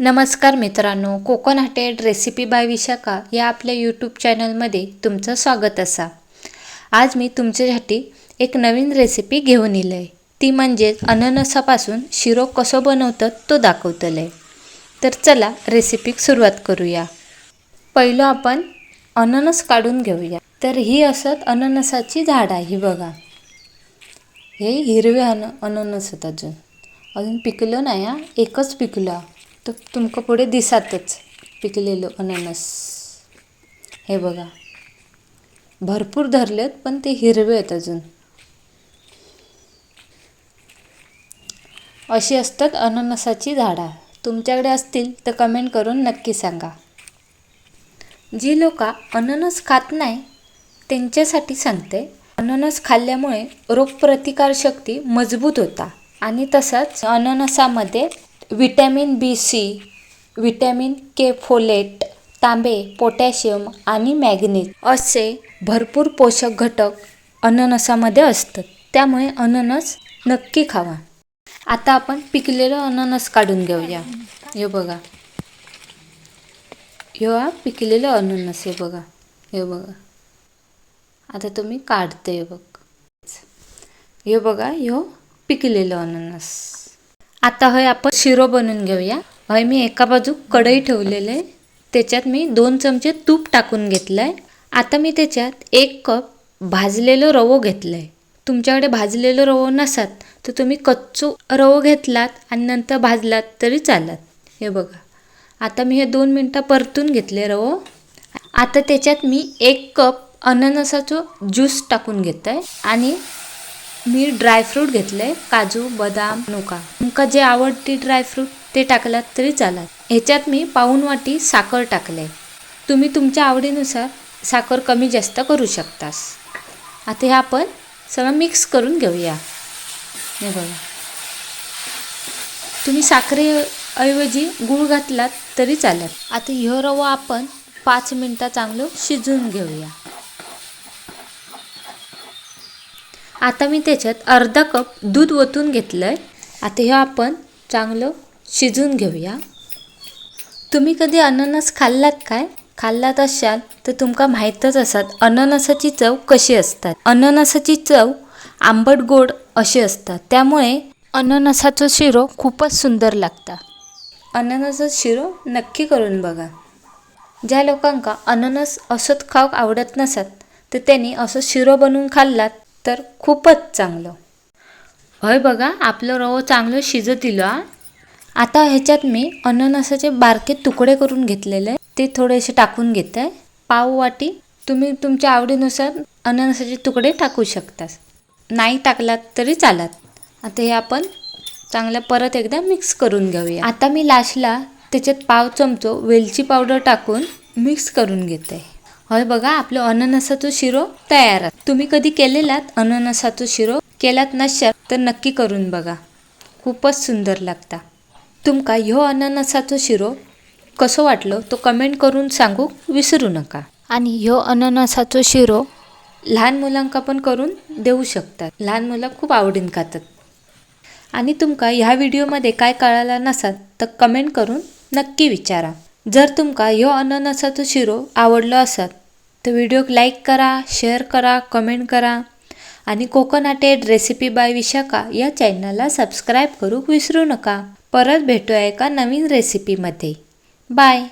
नमस्कार मित्रांनो कोकण हटेड रेसिपी बाय विशाखा या आपल्या यूट्यूब चॅनलमध्ये तुमचं स्वागत असा. आज मी तुमच्यासाठी एक नवीन रेसिपी घेऊन येलं आहे ती म्हणजेच अननसापासून शिरो कसं बनवतात तो दाखवतलं आहे तर चला रेसिपीक सुरुवात करूया. पहिलं आपण अननस काढून घेऊया. तर ही असत अननसाची झाड आहे ही बघा. हे हिरवे अन अननस आहेत अजून. अजून पिकलं नाही हा एकच पिकलं. तर तुमका पुढे दिसातच पिकलेलं अननस. हे बघा. भरपूर धरलेत पण ते हिरवे आहेत अजून. अशी असतात अननसाची झाडं. तुमच्याकडे असतील तर कमेंट करून नक्की सांगा. जी लोक अननस खात नाही त्यांच्यासाठी सांगते अननस खाल्ल्यामुळे रोगप्रतिकारशक्ती मजबूत होता. आणि तसंच अननसामध्ये vitamin B C vitamin K folate तांबे पोटॅशियम आणि मॅग्नेज असे भरपूर पोषक घटक अननसामध्ये असतात. त्यामुळे अननस नक्की खावा. आता आपण पिकलेलं अननस काढून घेऊया. हे बघा. ह्यो हा पिकलेलं अननस हे बघा. हे बघा. आता तुम्ही काढते हे बघ. हे बघा ह्यो पिकलेलं अननस. आता हे आपण शिरो बनवून घेऊया. हय मी एका बाजू कढई ठेवलेलं आहे. त्याच्यात मी दोन चमचे तूप टाकून घेतलं आहे आता मी त्याच्यात एक कप भाजलेलं रवो घेतलं आहे तुमच्याकडे भाजलेलं रवो नसात तर तुम्ही कच्चू रवो घेतलात आणि नंतर भाजलात तरी चालत. हे बघा. आता मी हे दोन मिनटं परतून घेतले रवो. आता त्याच्यात मी एक कप अननसाचं ज्यूस टाकून घेत आहे आणि मी ड्रायफ्रूट घेतलं आहे काजू बदाम नुका. तुमका जे आवडते ड्रायफ्रूट ते टाकलात तरी चालत. ह्याच्यात मी पाऊन वाटी साखर टाकले. तुम्ही तुमच्या आवडीनुसार साखर कमी जास्त करू शकतास. आता हे आपण सगळं मिक्स करून घेऊया. हे बघा. तुम्ही साखरेऐवजी गूळ घातलात तरी चालत आता ह्यो रवा आपण पाच मिनटं चांगलं शिजवून घेऊया. आता मी त्याच्यात अर्धा कप दूध ओतून घेतलं आहे आता हे आपण चांगलं शिजून घेऊया. तुम्ही कधी अननस खाल्लात काय? खाल्लात असाल तर तुमका माहीतच असतात अननसाची चव कशी असतात. अननसाची चव आंबट गोड अशी असतात. त्यामुळे अननसाचं शिरो खूपच सुंदर लागता. अननसाचं शिरो नक्की करून बघा. ज्या लोकांका अननस असत खाऊक आवडत नसत तर त्यांनी असं शिरो बनवून खाल्लात. तर खूपच चांगलं. होय बघा आपलं रवं चांगलं शिजत दिलं हा. आता ह्याच्यात मी अननसाचे बारके तुकडे करून घेतलेले ते थोडेसे टाकून घेत. आहे पाव वाटी तुम्ही तुमच्या आवडीनुसार अननसाचे तुकडे टाकू शकता नाही टाकलात तरी चालत. आता हे आपण चांगलं परत एकदा मिक्स करून घेऊया. आता मी लास्टला त्याच्यात पाव चमचो वेलची पावडर टाकून मिक्स करून घेते. होय बघा आपलं अननसाचं शिरो तयार तुम्ही कधी केलेलात अननसाचं शिरो? केलात नशात तर नक्की करून बघा. खूपच सुंदर लागता. तुमका ह्यो अननसाचो शिरो कसो वाटलो तो कमेंट करून सांगू विसरू नका. आणि ह्यो अननसाचो शिरो लहान मुलांका पण करून देऊ शकतात. लहान मुलं खूप आवडीन खातात. आणि तुमका ह्या व्हिडिओमध्ये काय कळायला नसाल तर कमेंट करून नक्की विचारा. जर तुमका ह्यो अननसाचो शिरो आवडलो आसात तर व्हिडिओक लाईक करा शेअर करा कमेंट करा. आणि कोकोनाटेड रेसिपी बाय विशाखा या चॅनलला सबस्क्राईब करूक विसरू नका. परत भेटूया एका नवीन रेसिपीमध्ये. बाय!